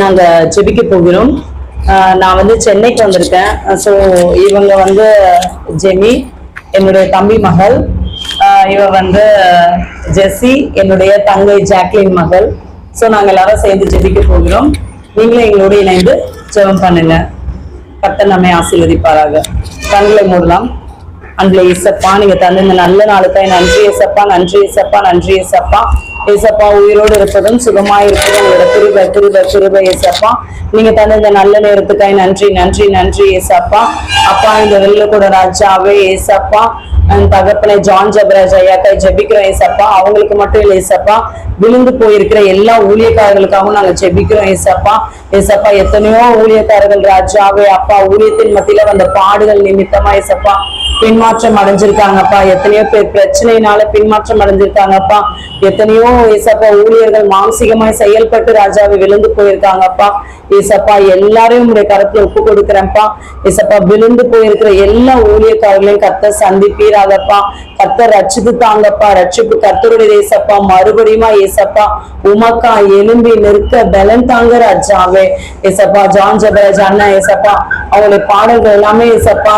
நாங்க ஜெபிக்க போகிறோம். நான் வந்து சென்னைக்கு வந்திருக்கேன். ஸோ இவங்க வந்து ஜெமி என்னுடைய தம்பி மகள். இவ வந்து ஜெஸ்ஸி என்னுடைய தங்கை ஜாக்லின் மகள். ஸோ நாங்க எல்லாரும் சேர்ந்து ஜெபிக்க போகிறோம். நீங்களும் எங்களோட இணைந்து ஜெபம் பண்ணுங்க. கர்த்தர் நம்மை ஆசீர்வதிப்பாராக. கண்களை மூடலாம். அன்பில் இசப்பா நீங்க தந்த இந்த நல்ல நாளுக்காய் நன்றி இசப்பா நன்றி இசப்பா நன்றி இசப்பா. ஏசப்பா உயிரோடு இருப்பதும் சுகமாய் இருப்பதும் உங்களோட கிருபை கிருபை கிருபை ஏசப்பா. நீங்க தந்த இந்த நல்ல நேரத்துக்காய் நன்றி நன்றி நன்றி ஏசப்பா. அப்பா இந்த வெளில கூட ராஜாவே ஏசப்பா. தகப்பனை ஜான் ஜபராஜ் ஐயாக்காய் ஜெபிக்கிறோம் ஏசப்பா. அவங்களுக்கு மட்டும் இல்லை ஏசப்பா. விழுந்து போயிருக்கிற எல்லா ஊழியக்காரர்களுக்காகவும் நாங்க ஜெபிக்கிறோம் ஏசப்பா. ஏசப்பா எத்தனையோ ஊழியக்காரர்கள் ராஜாவே அப்பா ஊழியத்தின் மத்தியில வந்த பாடுகள் நிமித்தமா ஏசப்பா. பின்மாற்றம் அடைஞ்சிருக்காங்கப்பா. எத்தனையோ பேர் பிரச்சனையினால பின்மாற்றம் அடைஞ்சிருக்காங்கப்பா. எத்தனையோ ஏசப்பா ஊழியர்கள் மானசீகமாய் செயல்பட்டு ராஜாவை விழுந்து போயிருக்காங்கப்பா. ஏசப்பா எல்லாரையும் உடைய கருத்துல ஒப்பு கொடுக்குறேன்ப்பா ஏசப்பா விழுந்து போயிருக்கிற எல்லா ஊழியக்காரர்களையும் கத்த சந்திப்பீராகப்பா. கத்த ரட்சித்து தாங்கப்பா ரட்சிப்பு கத்தருடைய ஏசப்பா மறுபடியுமா ஏசப்பா உமக்கா எலும்பி நிற்க பலன் தாங்க ராஜாவே. ஏசப்பா ஜான் ஜபராஜ் அண்ணா ஏசப்பா அவங்களுடைய பாடல்கள் எல்லாமே ஏசப்பா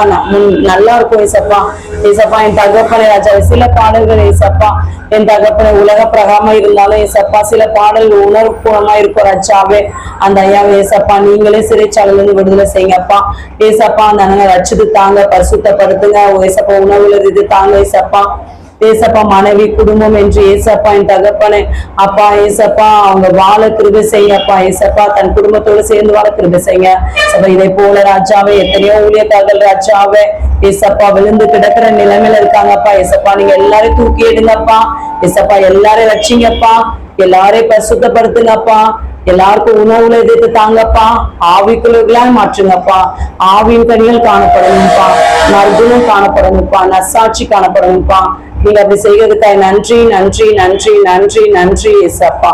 நல்லா இருக்கும். ஏசப்பா ஏசப்பா என் தகப்பனை ராஜா சில பாடல்கள் ஏசப்பா என் தகப்பனை உலக பிரகாம இருந்தாலும் ஏசப்பா சில பாடல்கள் உணர்வுபூர்வமா இருக்கும் ராஜாவே. அந்த ஐயாவை ஏசப்பா நீங்களே சிறைச்சாலையில இருந்து விடுதலை செய்யுங்கப்பா. ஏசப்பா அந்த அண்ணனை ரட்சித்து தாங்க பரிசுத்தப்படுத்துங்க. ஏசப்பா உணவுல இது தாங்க ஏசப்பா. ஏசப்பா மனைவி குடும்பம் என்று ஏசப்பா என் தகப்பனே. அப்பா ஏசப்பா அவங்க வாழ கிருபை செய்யப்பா ஏசப்பா தன் குடும்பத்தோடு சேர்ந்து வாழ கிருபை செய்யுங்க. சபை இதை போல ராஜாவே எத்தனையோ ஊழியக்காரர்கள் ராஜாவே ஏசப்பா விழுந்து கிடக்கிற நிலைமையில இருக்காங்கப்பா. ஏசப்பா நீங்க எல்லாரையும் தூக்கி எடுங்கப்பா. ஏசப்பா எல்லாரையும் வச்சிங்கப்பா எல்லாரையும் பரிசுத்தப்படுத்துங்கப்பா. எல்லாருக்கும் உணவுல எதிர்த்து தாங்கப்பா. ஆவிக்குள்ளாய் மாற்றுங்கப்பா. ஆவியின் கனிகள் காணப்படணும்ப்பா. நற்குணம் காணப்படணும்ப்பா. நசாட்சி காணப்படணும்ப்பா. நீங்க அப்படி செய்யறதுக்காக நன்றி நன்றி நன்றி நன்றி நன்றி ஏசப்பா.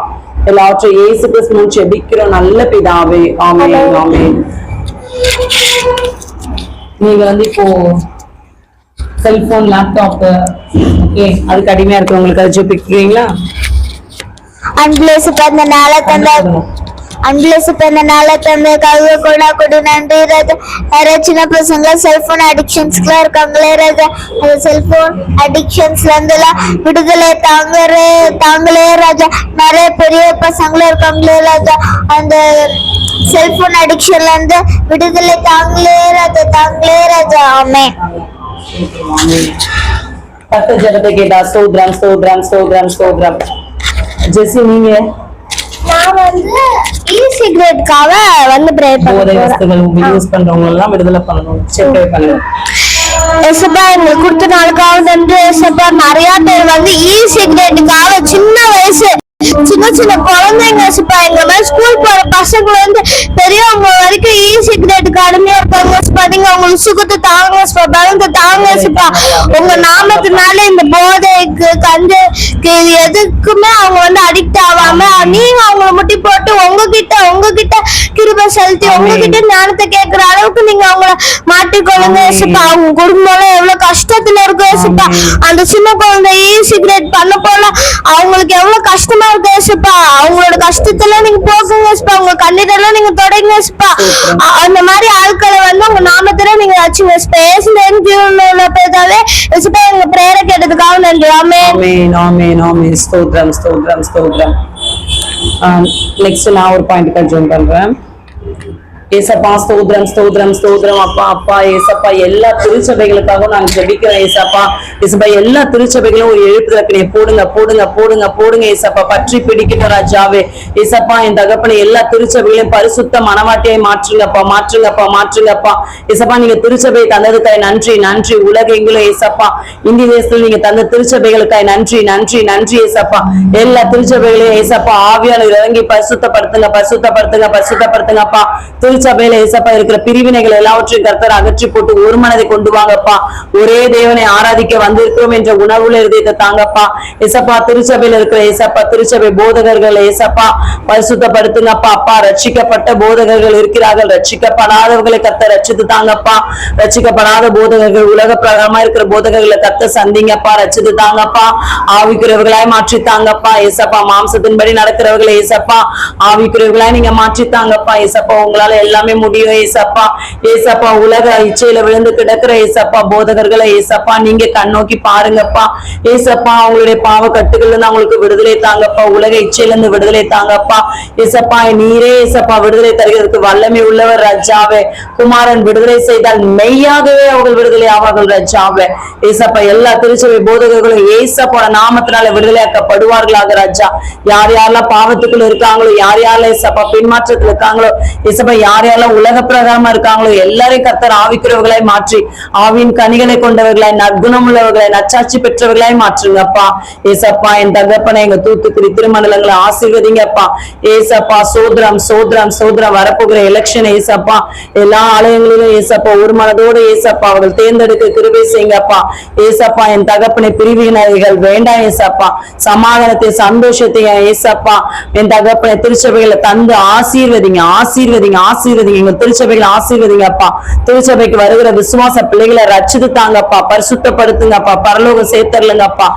எல்லாவற்றையும் இயேசு கிறிஸ்து செபிக்கிறோம். நல்ல பிதாவே. ஆமென் ஆமென். நீங்க வந்து இப்போ செல்போன் லேப்டாப் ஓகே அதுக்கு அடிமையா இருக்கிறவங்களுக்கு அதை ஜெபிக்கிறீங்களா? அன்பிளேசு பிறந்த நாளை தந்த அன்பிளேசு பிறந்த நாளை தந்த கல்வி கூட கொடு நன்றி ராஜா. நிறைய சின்ன பசங்க செல்போன் அடிக்ஷன்ஸ்க்குலாம் இருக்காங்களே ராஜா. அந்த செல்போன் அடிக்ஷன்ஸ்ல இருந்துலாம் விடுதலை தாங்கறே தாங்களே ராஜா. நிறைய பெரிய பசங்களும் இருக்காங்களே ராஜா. அந்த செல்போன் அடிக்ஷன்ல இருந்து விடுதலை தாங்களே ராஜா. தாங்களே ராஜா. ஆமே பத்து ஜனத்தை கேட்டா ஸ்தோத்ரம் ஸ்தோத்ரம் ஸ்தோத்ரம் ஸ்தோத்ரம் ஜெஸ்ஸி நீங்க? நான் வந்து இ சிகரெட்காக வந்து ப்ரே போதை பண்ண வஸ்துகள் யூஸ் பண்றவங்க எல்லாம் விடுதலை பண்ணணும். செக் பண்ணுங்க. எசப்பா எங்களுக்கு கொடுத்த நாளுக்காக நன்றி எசப்பா நிறைய பேர் வந்து இ சிகரெட்டுக்காக சின்ன வயசு சின்ன சின்ன குழந்தைங்க எசப்பா எங்க மாதிரி ஸ்கூல் போற பசங்க வந்து பெரியவங்க வரைக்கும் இ சிகரெட்டுக்கு அடிமையா இருக்காங்க எசப்பா நீங்க அவங்களுக்கு சுகத்தை தாங்க எசப்பா பலத்தை தாங்க எசப்பா உங்க நாமத்தினால இந்த போதைக்கு கஞ்சுக்கு இது எதுக்குமே அவங்க வந்து அடிக்ட் ஆகாம நீங்க அவங்கள முட்டி போட்டு உங்ககிட்ட உங்ககிட்ட கிருபை செலுத்தி உங்ககிட்ட ஞானத்தை கேட்கிற அளவுக்கு நீங்க அவங்கள மாட்டிக்கொள்ளுங்க ஏசப்பா. அவங்க குடும்பம் எவ்வளவு கஷ்டத்துல இருக்கும் ஏசப்பா. அந்த சின்ன குழந்தை சிகரெட் பண்ண போல அவங்களுக்கு எவ்வளவு கஷ்டமா இருக்கு ஏசப்பா. அவங்களோட கஷ்டத்துல நீங்க போக்குங்க ஏசப்பா. உங்க கண்ணீரெல்லாம் நீங்க தொடங்க ஏசப்பா. அ- அந்த மாதிரி ஆட்களை வந்து உங்க நாமத்துல நீங்க வச்சுங்க ஸ்பேஸ்ல ஜீவனோட பேதாவே ஏசப்பா எங்க பிரேயரை கேட்டதுக்காக நன்றி ஆமே ஆமென் ஆமென் ஆமென் ஸ்தோத்ரம் ஸ்தோத்ரம் ஸ்தோத்ரம் நெக்ஸ்ட் நான் ஒரு பாயிண்ட் கன்ஃபார்ம் பண்றேன் ஏசப்பா ஸ்தோத்ரம் ஸ்தோத்ரம் ஸ்தோத்ரம் அப்பா அப்பா ஏசப்பா எல்லா திருச்சபைகளுக்காகவும் நாங்க ஜெபிக்கிறோம் ஏசப்பா. ஏசப்பா எல்லா திருச்சபைகளும் ஒரு எழுப்புதற்கு போடுங்க போடுங்க போடுங்க போடுங்க ஏசப்பா. பற்றி பிடிக்கட்டும் ராஜாவே ஏசப்பா என் தகப்பனை எல்லா திருச்சபைகளையும் பரிசுத்த மனவாட்டியை மாற்றுங்கப்பா மாற்றுங்கப்பா மாற்றுங்கப்பா. ஏசப்பா நீங்க திருச்சபை தந்ததுக்காய் நன்றி நன்றி. உலகெங்கிலும் ஏசப்பா இந்திய தேசத்துல நீங்க தந்த திருச்சபைகளுக்காய் நன்றி நன்றி நன்றி ஏசப்பா. எல்லா திருச்சபைகளையும் ஏசப்பா ஆவியான இறங்கி பரிசுத்தப்படுத்துங்க பரிசுத்தப்படுத்துங்க பரிசுத்தப்படுத்துங்கப்பா. திருச்சபை திருச்சபையில ஏசப்பா இருக்கிற பிரிவினைகள் எல்லாவற்றையும் கர்த்தர் அகற்றி போட்டு ஒரு மனதை கொண்டு வாங்கப்பா. ஒரே தேவனை ஆராதிக்க வந்திருக்கிறோம் என்ற உணவுல இருதயத்தை தாங்கப்பா. ஏசப்பா திருச்சபையில இருக்கிற ஏசப்பா திருச்சபை போதகர்கள் ஏசப்பா பரிசுத்தப்படுத்துங்கப்பா. அப்பா ரட்சிக்கப்பட்ட போதகர்கள் இருக்கிறார்கள். ரட்சிக்கப்படாதவர்களை கத்த ரச்சித்து தாங்கப்பா. ரட்சிக்கப்படாத போதகர்கள் உலக பிரகாரமா இருக்கிற போதகர்களை கத்த சந்திங்கப்பா. ரச்சித்து தாங்கப்பா. ஆவிக்கிறவர்களாய் மாற்றி தாங்கப்பா. ஏசப்பா மாம்சத்தின்படி நடக்கிறவர்களை ஏசப்பா. ஆவிக்கிறவர்களாய் நீங்க மாற்றி தாங்கப்பா. ஏசப்பா உங்களால எல்லாமே முடியும் ஏசப்பா. ஏசப்பா உலக இச்சையில விழுந்து கிடக்கிற ஏசப்பா போதகர்களை ஏசப்பா நீங்க கண்ணோக்கி பாருங்கப்பா. ஏசப்பா அவங்களுடைய பாவ கட்டுகள் இருந்து அவங்களுக்கு விடுதலை தாங்கப்பா. உலக இச்சையில இருந்து விடுதலை தாங்கப்பா. ஏசப்பா நீரே ஏசப்பா விடுதலை தருகிறதுக்கு வல்லமை உள்ளவர் ரஜாவே. குமாரன் விடுதலை செய்தால் மெய்யாகவே அவர்கள் விடுதலை ஆவார்கள் ரஜாவே. ஏசப்பா எல்லா திருச்சபை போதகர்களும் ஏசப்பா நாமத்தினால விடுதலையாக்கப்படுவார்களாக ராஜா. யார் யாரெல்லாம் பாவத்துக்குள்ள இருக்காங்களோ யார் யாரெல்லாம் ஏசப்பா பின்மாற்றத்துல இருக்காங்களோ ஏசப்பா யார் யாரெல்லாம் உலக பிரகாரமா இருக்காங்களோ எல்லாரையும் கர்த்தர் ஆவிக்கிறவர்களாய் மாற்றி ஆவியின் கனிகளை கொண்டவர்களாய் நற்குணம் உள்ளவர்களாய் நச்சாட்சி பெற்றவர்களாய் மாற்றுங்கப்பா. ஏசப்பா என் தகப்பனை எங்க தூத்துக்குடி திருமண்டலங்களை ஆசீர்வதிங்கப்பா ஏசப்பா சோதரம் சோதரம் சோதரம் வரப்போகிற எலெக்ஷன் ஏசப்பா. எல்லா ஆலயங்களிலும் ஏசப்பா ஒரு மனதோடு ஏசப்பா அவர்கள் தேர்ந்தெடுக்க கிருபை செய்யுங்கப்பா. ஏசப்பா என் தகப்பனை பிரிவினர்கள் வேண்டாம் ஏசப்பா. சமாதானத்தை சந்தோஷத்தை ஏசப்பா. என் தகப்பனை திருச்சபைகளை தந்து ஆசீர்வதிங்க ஆசீர்வதிங்க ஆசீர்வதிங்க எங்க திருச்சபைகளை ஆசீர்வதிங்கப்பா திருச்சபைக்கு வருகிற விசுவாச பிள்ளைகளை ரச்சித்து தாங்கப்பா பரிசுத்தப்படுத்துங்கப்பா. பரலோகம் சேர்த்தர்லங்கப்பா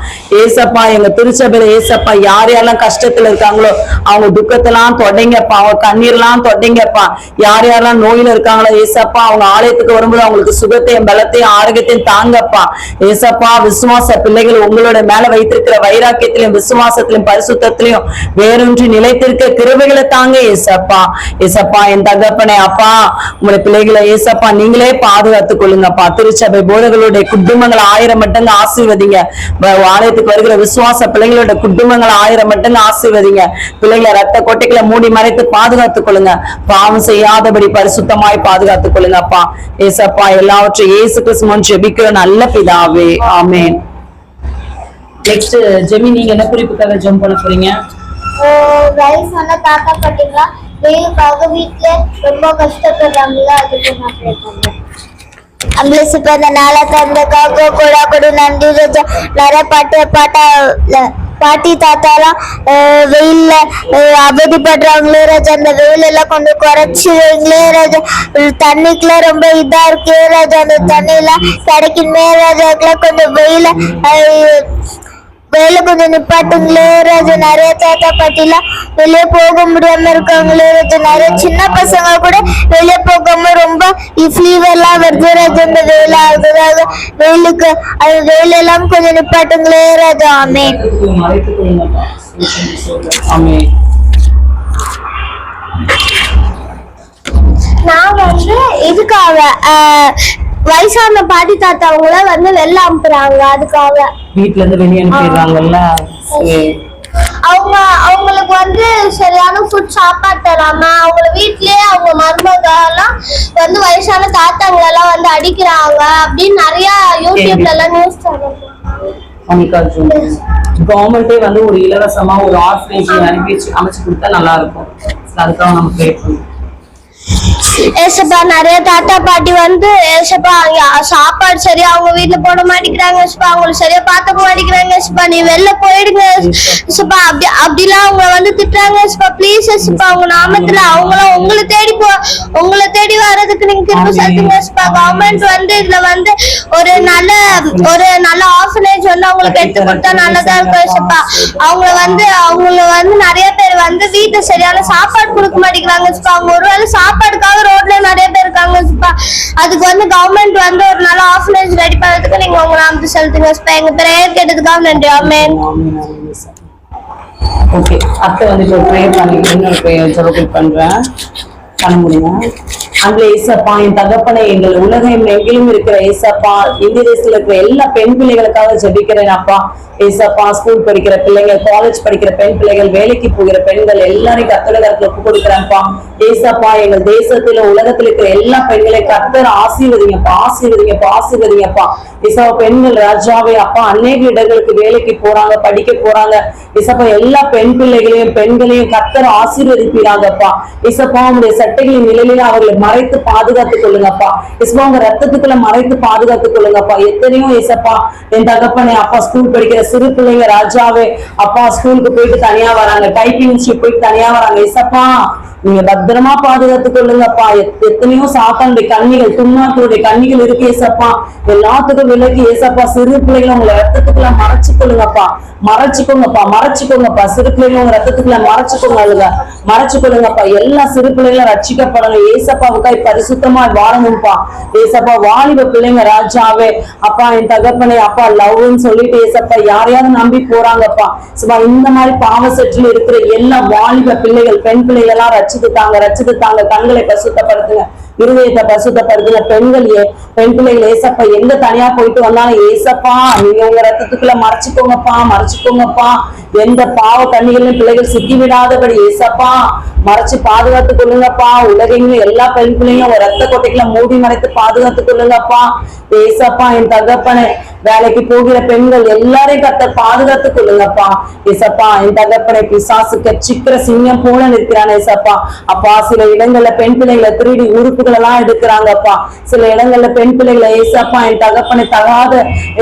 ஏசப்பா எங்க திருச்சபையில ஏசப்பா யார் யாரெல்லாம் கஷ்டத்துல இருக்காங்களோ அவங்க துக்கத்தெல்லாம் தொடங்கப்பா. அவங்க கண்ணீர்லாம் தொடங்கப்பா. யார் யாரெல்லாம் நோயில இருக்காங்களோ ஏசப்பா அவங்க ஆலயத்துக்கு வரும்போது அவங்களுக்கு சுகத்தையும் பலத்தையும் ஆரோக்கியத்தையும் தாங்கப்பா. ஏசப்பா விசுவாச பிள்ளைகள் உங்களோட மேல வைத்திருக்கிற வைராக்கியத்திலையும் விசுவாசத்திலையும் பரிசுத்தத்திலையும் வேறொன்று நிலைத்திருக்க கிருவைகளை தாங்க ஏசப்பா. ஏசப்பா என் கற்பனை அப்பா. உங்களுடைய பிள்ளைகளை ஏசப்பா நீங்களே பாதுகாத்துக் கொள்ளுங்கப்பா. திருச்சபை போதகளுடைய குடும்பங்களை ஆயிரம் மட்டுங்க ஆசீர்வதிங்க. ஆலயத்துக்கு வருகிற விசுவாச பிள்ளைங்களோட குடும்பங்களை ஆயிரம் மட்டுங்க ஆசீர்வதிங்க. பிள்ளைங்களை ரத்த கொட்டைகளை மூடி மறைத்து பாதுகாத்துக் கொள்ளுங்க. பாவம் செய்யாதபடி பரிசுத்தமாய் பாதுகாத்துக் கொள்ளுங்கப்பா. ஏசப்பா எல்லாவற்றையும் ஏசு கிறிஸ்துவன் ஜெபிக்கிற நல்ல பிதாவே. ஆமேன். நெக்ஸ்ட் ஜெமி நீங்க என்ன குறிப்புக்காக ஜெம் பண்ண போறீங்க? வயசான தாத்தா பாட்டிங்களா? வெயிலுக்காக வீட்டுல ரொம்ப கஷ்டப்படுறாங்களா அதுக்கு நான் ப்ரே பண்றேன். அம்பளேசு பிறந்த நாளை தந்தக்காக கூட கூட நன்றி ராஜா நிறைய பாட்டு பாட்டா பாட்டி தாத்தாலாம் வெயில்ல அஹ், அவதிப்படுறாங்களே ராஜா அந்த வெயில் எல்லாம் கொஞ்சம் குறைச்சி வைங்களே ராஜா. தண்ணிக்குலாம் ரொம்ப இதா இருக்கே ராஜா அந்த தண்ணியெல்லாம் கிடைக்குமே ராஜாக்கெல்லாம் கொஞ்சம் வெயில வேலை கொஞ்சம் நிப்பாட்டுங்களே ராஜா. நிறைய தாத்தா பாட்டிலாம் வெளியே போக முடியாம இருக்காங்களே ராஜா. நிறைய சின்ன பசங்க கூட வெளியே போகாம ரொம்ப ஃபீவர்லாம் வருது ராஜா. இந்த வெயில் ஆகுறதாக வெயிலுக்கு அது வெயில் எல்லாம் கொஞ்சம் நிப்பாட்டுங்களே ராஜா. ஆமே நான் வந்து இதுக்காக வயசான பாட்டி தாத்தா அவங்கள வந்து வெளில அனுப்புறாங்க அதுக்காக. வீட்ல இருந்து வெளியே அனுப்பிடுறாங்கல்ல. அவங்க அவங்களுக்கு வந்து சரியான ஃபுட் சாப்பாடு தராம அவங்க வீட்லயே அவங்க மருமக எல்லாம் வந்து வயசான தாத்தாங்களெல்லாம் வந்து அடிக்கிறாங்க அப்படின்னு நிறைய யூடியூப்ல எல்லாம் நியூஸ் அனிகா ஜூன் கவர்மெண்டே வந்து ஒரு இலவசமா ஒரு ஆர்ஃபனேஜ் அனுப்பி அமைச்சு கொடுத்தா நல்லா இருக்கும். அதுக்காக நம்ம ப்ரே பண்ணுவோம் ஏசப்பா நிறைய தாத்தா பாட்டி வந்து ஏசப்பா சாப்பாடு சரியா அவங்க வீட்டுல போட மாட்டேங்கிறாங்க ஏசப்பா அவங்களுக்கு சரியா பார்த்துக்க மாட்டேங்கிறாங்க ஏசப்பா. நீ வெளில போயிடுங்க ஏசப்பா. அப்படி அப்படிலாம் அவங்க வந்து திட்டுறாங்க ஏசப்பா. ப்ளீஸ் ஏசப்பா அவங்க நாமத்துல அவங்களும் உங்களை தேடி போ உங்களை தேடி வர்றதுக்கு நீங்க திரும்ப சத்துங்க ஏசப்பா. கவர்மெண்ட் வந்து இதுல வந்து ஒரு நல்ல ஒரு நல்ல ஆர்ஃபனேஜ் வந்து அவங்களுக்கு எடுத்து கொடுத்தா நல்லதா இருக்கும் ஏசப்பா. அவங்கள வந்து அவங்கள வந்து நிறைய பேர் வந்து வீட்டுல சரியான சாப்பாடு கொடுக்க மாட்டேங்கிறாங்க ஏசப்பா. அவங்க ஒருவேளை சாப்பாடுக்காக ரோட்ல நிறைய பேர் இருக்காங்க ஏசப்பா அதுக்கு வந்து கவர்மெண்ட் வந்து ஒரு நல்ல ஆர்ஃபனேஜ் ரெடி பண்ணதுக்கு நீங்க உங்க நாமத்தை செலுத்துங்க சிப்பா. எங்க பிரேயர் கேட்டதுக்காக நன்றி. ஆமென் ஓகே அத்தை வந்து இப்போ ப்ரே பண்ணி இன்னொரு ப்ரேயர் ஜெபம் பண்றேன். பண்ண முடியுமா? அங்கே ஏசப்பா என் தகப்பனை எங்கள் உலகம் எங்கிலும் இருக்கிற ஏசப்பா இந்திய தேசத்துல இருக்கிற எல்லா பெண் பிள்ளைகளுக்காக ஜெபிக்கிறேன் அப்பா. ஏசப்பா ஸ்கூல் படிக்கிற பிள்ளைங்க காலேஜ் படிக்கிற பெண் பிள்ளைகள் வேலைக்கு போகிற பெண்கள் எல்லாரையும் கத்தல கருத்துல ஒப்பு கொடுக்குறேன்ப்பா. ஏசப்பா எங்கள் தேசத்துல உலகத்துல இருக்கிற எல்லா பெண்களையும் கத்தர் ஆசீர்வதிங்கப்பா ஆசீர்வதிங்கப்பா ஆசீர்வதிங்கப்பா. இசப்பா பெண்கள் ராஜாவே அப்பா அநேக இடங்களுக்கு வேலைக்கு போறாங்க படிக்க போறாங்க. இசப்பா எல்லா பெண் பிள்ளைகளையும் பெண்களையும் கத்தர் ஆசீர்வதிப்பீராங்கப்பா. இசப்பா உங்களுடைய சட்டைகளின் நிலையில அவர்களை மறைத்து பாதுகாத்துக் கொள்ளுங்கப்பா. இஸ்மா உங்க ரத்தத்துக்குள்ள மறைத்து பாதுகாத்துக் கொள்ளுங்கப்பா. எத்தனையோ இசப்பா என் தகப்பனே அப்பா ஸ்கூல் படிக்கிற சிறு பிள்ளைங்க ராஜாவே அப்பா ஸ்கூலுக்கு போயிட்டு தனியா வராங்க. டைப்பிங் போயிட்டு தனியா வராங்க. இசப்பா நீங்க பத்திரமா பாதுகாத்துக் கொள்ளுங்கப்பா. எத்தனையோ சாத்தானுடைய கண்ணிகள் துன்மாக்களுடைய கண்ணிகள் இருக்கு ஏசப்பா. எல்லாத்துக்கும் விலகி ஏசப்பா. சிறு பிள்ளைகளை உங்களை ரத்தத்துக்குள்ள மறைச்சு கொள்ளுங்கப்பா மறைச்சுக்கோங்கப்பா மறைச்சுக்கோங்கப்பா. சிறு பிள்ளைகளை உங்க ரத்தத்துக்குள்ள மறைச்சுக்கோங்க மறைச்சுக்கொள்ளுங்கப்பா. எல்லா சிறு பிள்ளைகளும் ரட்சிக்கப்படணும். ஏசப்பாவுக்காய் பரிசுத்தமா வாழணும்ப்பா. ஏசப்பா வாலிப பிள்ளைங்க ராஜாவே. அப்பா என் தகப்பனை அப்பா லவ்னு சொல்லிட்டு ஏசப்பா யாரையாவது நம்பி போறாங்கப்பா. சும்மா இந்த மாதிரி பாவ செட்டில் இருக்கிற எல்லா வாலிப பிள்ளைகள் பெண் பிள்ளைகள் எல்லாம் ரச்சித்து தாங்க ரச்சித்து தாங்க கண்களை பசுத்தப்படுத்துங்க இருதயத்தை பசுத்தப்படுத்துங்க பெண்கள் பெண் பிள்ளைகள் ஏசப்பா எங்க தனியா போயிட்டு வந்தாலும் ஏசப்பா நீங்க உங்க ரத்தத்துக்குள்ள மறைச்சுக்கோங்கப்பா மறைச்சுக்கோங்கப்பா. எந்த பாவ கண்ணிகளிலும் பிள்ளைகள் சிக்கி விடாதபடி ஏசப்பா மறைச்சு பாதுகாத்து கொள்ளுங்கப்பா. உலகெங்கும் எல்லா பெண் பிள்ளைங்களும் உங்க ரத்த கொட்டைகளை மூடி மறைத்து பாதுகாத்து கொள்ளுங்கப்பா. ஏசப்பா என் தகப்பனை வேலைக்கு போகிற பெண்கள் எல்லாரையும் கத்த பாதுகாத்து கொள்ளுங்கப்பா. ஏசப்பா என் தகப்பனை பிசாசு கச்சிக்கிற சிங்கம் போல நிற்கிறான் ஏசப்பா. அப்பா சில இடங்கள்ல பெண் பிள்ளைகளை திருடி உறுப்புகள் எல்லாம் எடுக்கிறாங்கப்பா. சில இடங்கள்ல பெண் பிள்ளைகளை ஏசப்பா என் தகப்பனை தகாத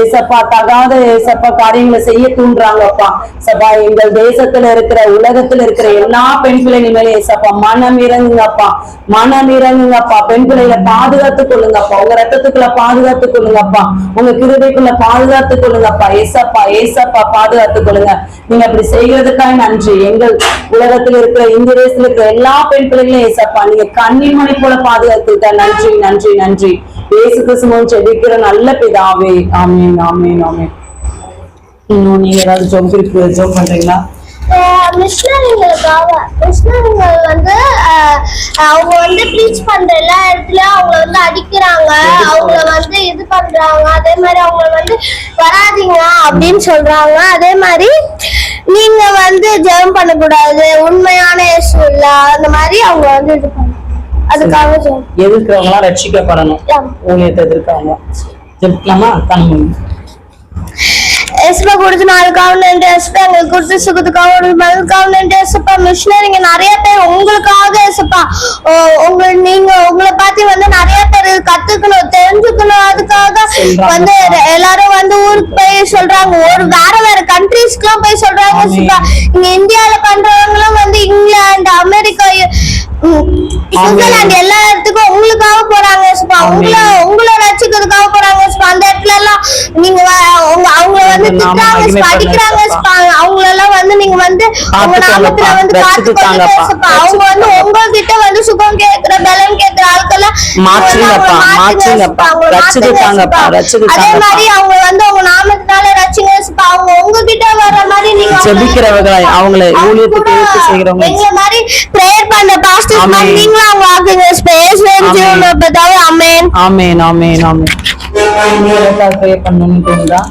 ஏசப்பா தகாத ஏசப்பா காரியங்களை செய்ய தூண்டுறாங்கப்பா. சப்பா எங்கள் தேசத்துல இருக்கிற உலகத்துல இருக்கிற எல்லா பெண் பிள்ளைங்க மேலே ஏசப்பா மனம் இறங்குங்கப்பா. மனம் இறங்குங்கப்பா. பெண் பிள்ளைகளை பாதுகாத்துக் கொள்ளுங்கப்பா. உங்க ரத்தத்துக்குள்ள பாதுகாத்துக் கொள்ளுங்கப்பா. உங்க கிருபைக்குள்ள பாதுகாத்துக் கொள்ளுங்கப்பா. ஏசப்பா ஏசப்பா பாதுகாத்துக் கொள்ளுங்க. நீங்க அப்படி செய்யறதுக்காக நன்றி. எங்கள் உலகத்தில் இருக்கிற இந்திய தேசத்துல இருக்கிற எல்லா பெண் பிள்ளைகளையும் ஏசப்பா நீங்க கண்ணின் மணி போல பாதுகாத்துக்க நன்றி நன்றி நன்றி. இயேசு கிறிஸ்துவும் செபிக்கிற நல்ல பிதாவே ஆமீன் ஆமீன் ஆமீன். இன்னும் நீங்க ஏதாவது ஜோம் குறிப்பு ஜோம் பண்றீங்களா? மிஷினரிங்களுக்காக மிஷினரிங்கள் வந்து அவங்க வந்து ப்ரீச் பண்ற எல்லா இடத்துலயும் அவங்க வந்து அடிக்கிறாங்க. அவங்கள வந்து இது பண்றாங்க. அதே மாதிரி அவங்க வந்து வராதீங்க அப்படின்னு சொல்றாங்க. அதே மாதிரி நீங்க வந்து ஜெபம் பண்ணக்கூடாது. உண்மையான இயேசு இல்ல. அந்த மாதிரி அவங்க வந்து இது பண்ண அதுக்காக எதிர்க்கிறவங்க ரட்சிக்கப்படணும். ஊழியத்தை எதிர்க்கிறவங்க. ஜெபிக்கலாமா? எஸ்பா கொடுத்து நன்றி எஸ்பா எங்களுக்கு கொடுத்து சுகத்துக்காக மகளுக்காக நன்றி மிஷினரிங்க நிறைய பேர் உங்களுக்காக உங்க நீங்க உங்களை பார்த்து வந்து நிறைய பேர் கத்துக்கணும் தெரிஞ்சுக்கணும். அதுக்காக. வந்து எல்லாரும் வந்து ஊருக்கு போய் சொல்றாங்க. ஒரு வேற வேற கண்ட்ரீஸ்க்குலாம் போய் சொல்றாங்க இங்க இந்தியால பண்றவங்களும் வந்து இங்கிலாந்து அமெரிக்கா சுவிட்சர்லாந்து எல்லா இடத்துக்கும் உங்களுக்காக போறாங்க ஆமென். உங்களை உங்களை ரசிக்கிறதுக்காக போறாங்க அந்த இடத்துல எல்லாம் நீங்க உங்க அவங்கள வந்து அடிக்கிறாங்க பண்ணுங்கப்பா. அவங்கள எல்லாம் வந்து நீங்க வந்து காத்துக்கோங்கப்பா, நாமத்துல வந்து அவங்க வந்து உங்ககிட்ட வந்து சுகம் கேட்கிற பலன் கேட்கிற ஆட்கள்லாம் மாற்றுங்கப்பா, மாற்றுங்கப்பா, ரட்சித்துத்தாங்கப்பா, அதே ரட்சித்துத்தாங்கப்பா. மாதிரி அவங்க வந்து உங்க நாமத்தினால ஏசப்பா. அவங்க உங்ககிட்ட வர மாதிரி நீங்க ஜெபிக்கிறவர்களாய் அவங்களை அவங்க ஊழியத்துக்கு எடுத்து செய்கிறவங்க எங்களை மாதிரி பண்ற pastors ஆமென். மாதிரி நீங்களும் அவங்க ஆக்குங்க ஸ்பேஸ். பத்தாவே அமேன் ஆமேன் ஆமேன் ஆமேன் நீங்க ஏதாவது ப்ரே பண்ணணும்னு தோணுதா?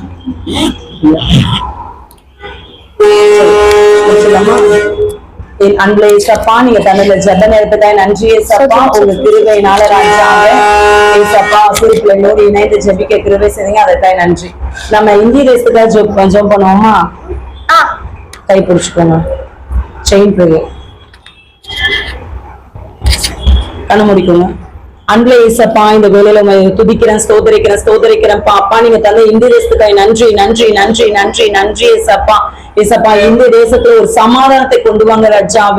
என் நீங்க ஜெப நன்றி ஏசப்பா. உங்க கிருபையினால ராஜாங்க ஏசப்பா சிறு பிள்ளைகளோடு இணைந்து ஜெபிக்க கிருபை செய்யுங்க அதற்காக நன்றி. நம்ம இந்திய தேசத்துக்காக ஜெப கொஞ்சம் பண்ணுவோமா? கை பிடிச்சுக்கோங்க. செயின் ப்ரேயர் கண்ணு முடிக்கோங்க. அன்புல ஏசப்பா இந்த வேலையில உங்களை துதிக்கிறேன் ஸ்தோதரிக்கிறேன் ஸ்தோதரிக்கிறேன் அப்பா நீங்க தந்த இந்திய தேசத்துக்காய் நன்றி நன்றி நன்றி நன்றி நன்றி ஏசப்பா ஏசப்பா இந்த தேசத்துல ஒரு சமாதானத்தை கொண்டு வாங்க ரஜாவ.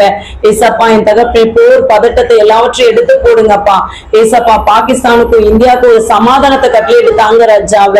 ஏசப்பா என் தகப்பே போர் பதட்டத்தை எல்லாவற்றையும் எடுத்து போடுங்கப்பா. ஏசப்பா பாகிஸ்தானுக்கும் இந்தியாவுக்கும் ஒரு சமாதானத்தை கட்டளையிட்டு தாங்க ரஜாவ.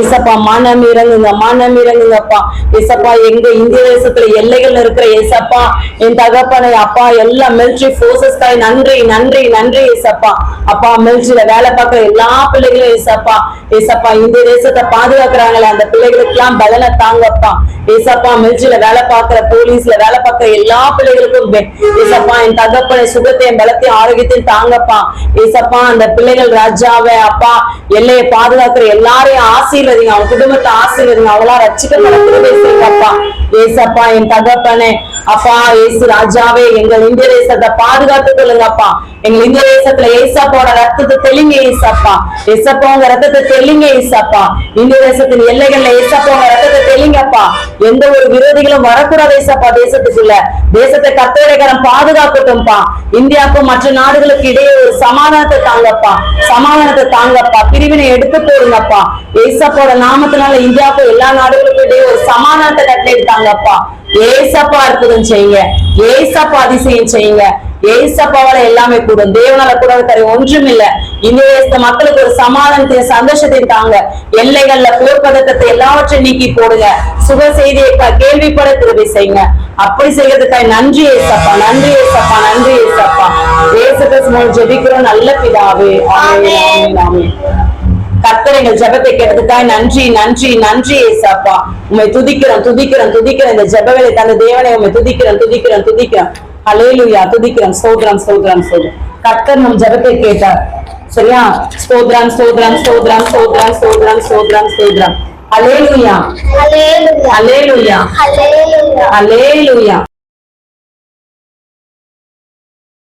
ஏசப்பா மனம் இறங்குங்க மனம் இறங்குங்கப்பா. ஏசப்பா எங்க இந்திய தேசத்துல எல்லைகள்ல இருக்கிற ஏசப்பா என் தகப்பனை அப்பா எல்லா மிலிட்ரி போர்சஸ்க்காய் நன்றி நன்றி நன்றி ஏசப்பா. அப்பா மிலிட்ரியில வேலை பார்க்கிற எல்லா பிள்ளைகளும் ஏசப்பா ஏசப்பா இந்த தேசத்தை பாதுகாக்கிறாங்களே அந்த பிள்ளைகளுக்கு எல்லாம் பலனை தாங்கப்பா. ஏசப்பா மில்ஜில வேலை பார்க்கிற போலீஸ்ல வேலை பார்க்கிற எல்லா பிள்ளைகளுக்கும் ஏசப்பா என் தகப்பனை சுகத்தையும் பலத்தையும் ஆரோக்கியத்தையும் தாங்கப்பா. ஏசப்பா அந்த பிள்ளைகள் ராஜாவே அப்பா எல்லையை பாதுகாக்கிற எல்லாரையும் ஆசீர்வதிங்க. அவங்க குடும்பத்தை ஆசீர்வதிங்க. அவங்களா ரட்சிக்கப்பட கிருபை செய்யுங்கப்பா. ஏசப்பா என் தகப்பனே அப்பா ஏசு ராஜாவே எங்கள் இந்திய தேசத்தை பாதுகாத்து கொள்ளுங்கப்பா. எங்க இந்திய தேசத்துல ஏசப்பாவோட ரத்தத்தை தெளிங்க ஏசப்பா. ஏசப்பா உங்க ரத்தத்தை தெளிங்க ஏசப்பா. இந்திய தேசத்தின் எல்லைகள்ல ஏசப்பா உங்க ரத்தத்தை தெளிங்கப்பா. எந்த ஒரு விரோதிகளும் வரக்கூடாது ஏசப்பா தேசத்துக்குள்ள. தேசத்தை கத்தோடைகரம் பாதுகாக்கட்டும்பா. இந்தியாவுக்கும் மற்ற நாடுகளுக்கு இடையே ஒரு சமாதானத்தை தாங்கப்பா. சமாதானத்தை தாங்கப்பா. பிரிவினை எடுத்து போடுங்கப்பா. ஏசப்போட நாமத்தினால இந்தியாவுக்கும் எல்லா நாடுகளுக்கும் இடையே ஒரு சமாதானத்தை கட்டளையிட்டாங்கப்பா ஏசப்பா அற்புதம் செய்யுங்க. ஏசப்பா அதிசயம் செய்யுங்க. ஏசப்பாவால எல்லாமே கூடும். தேவனால கூட தர ஒன்றும் இல்லை. இந்த மக்களுக்கு ஒரு சமாதானத்தையும் சந்தோஷத்தையும் தாங்க. எல்லைகள்ல போர் எல்லாவற்றையும் நீக்கி போடுங்க. சுக செய்தியை கேள்விப்பட திருவி செய்யுங்க. அப்படி செய்யறதுக்காக நன்றி ஏசப்பா நன்றி ஏசப்பா நன்றி ஏசப்பா. தேசத்தை மூலம் ஜெபிக்கிறோம் நல்ல பிதாவே. ஆமென் எங்கள் ஜபத்தை கேட்டதுக்காக நன்றி நன்றி நன்றி ஏசாப்பா. உண்மை துதிக்கிறோம் துதிக்கிறோம் துதிக்கிறோம். இந்த ஜெபவேளை தந்த தேவனை உண்மை துதிக்கிறோம் துதிக்கிறோம் துதிக்கிறோம். அலேலுயா துதிக்கிறோம் சொல்றான் சொல்றான் ஸ்தோத்ரம் கத்தர் நம் ஜெபத்தை கேட்டார். சரியா? ஸ்தோத்ரம் ஸ்தோத்ரம் ஸ்தோத்ரம் ஸ்தோத்ரம் ஸ்தோத்ரம் ஸ்தோத்ரம் ஸ்தோத்ரம். அலேலுயா. Alleluia Hallelujah. அலேலுயா